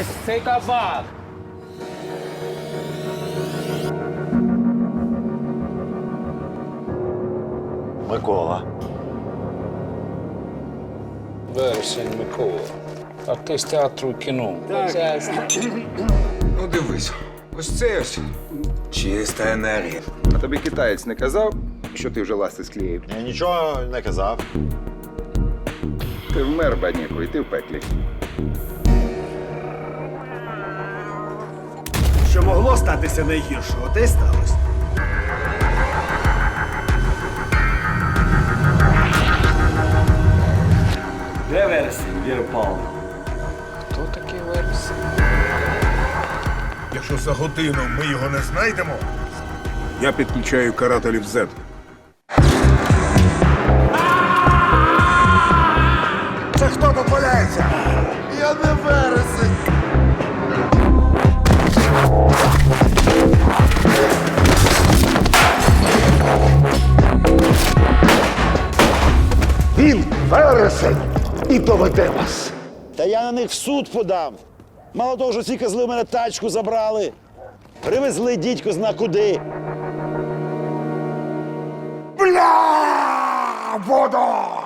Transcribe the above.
Ось цей кабак. Микола. Вересень Микола. А ти з театру і кіно. Ну дивись, ось це ось чиста енергія. А тобі китаєць не казав, що ти вже ласти склеїв? Я нічого не казав. Ти вмер, бадніку, і ти в пеклі. Могло статися найгіршого, те й сталося. Де вересень, Вірпал? Хто такий вересень? Якщо за годину ми його не знайдемо, Я підключаю карателів Z. Він вересень і доведе вас. Та я на них в суд подам. Мало того, що ці козли в мене тачку забрали. Привезли дідько зна куди. Бля! Вода!